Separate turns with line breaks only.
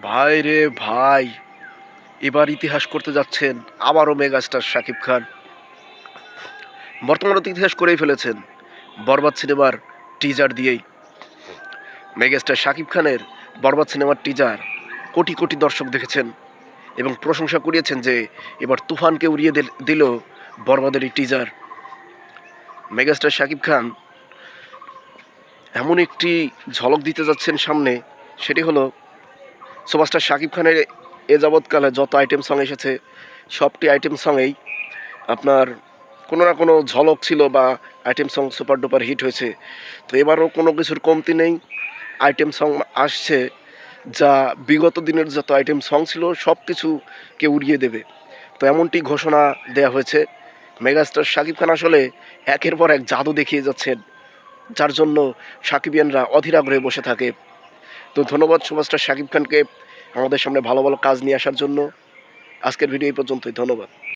ভাই রে ভাই, এবার ইতিহাস করতে যাচ্ছেন আবারও মেগাস্টার শাকিব খান। বর্তমানে ইতিহাস করেই ফেলেছেন, বরবাদ সিনেমার টিজার দিয়েই। মেগাস্টার শাকিব খানের বরবাদ সিনেমার টিজার কোটি কোটি দর্শক দেখেছেন এবং প্রশংসা করিয়েছেন যে এবার তুফানকে উড়িয়ে দিল- বরবাদের টিজার মেগাস্টার শাকিব খান এমন একটি ঝলক দিতে যাচ্ছেন সামনে, সেটি হলো সুপারস্টার শাকিব খানের এ যাবৎকালে যত আইটেম সং এসেছে, সবটি আইটেম সঙ্গেই আপনার কোনো না কোনো ঝলক ছিল বা item song super duper hit হয়েছে। তো এবারও কোনো কিছুর কমতি নেই। আইটেম সং আসছে যা বিগত দিনের যত আইটেম সং ছিল সব কিছুকে উড়িয়ে দেবে। তো এমনটি ঘোষণা দেয়া হয়েছে। মেগাস্টার শাকিব খান আসলে একের পর এক জাদু দেখিয়ে যাচ্ছেন, যার জন্য সাকিবিয়ানরা অধীর আগ্রহে বসে থাকে। তো ধন্যবাদ সুপারস্টার শাকিব খানকে আমাদের সামনে ভালো ভালো কাজ নিয়ে আসার জন্য। আজকের ভিডিও এই পর্যন্তই, ধন্যবাদ।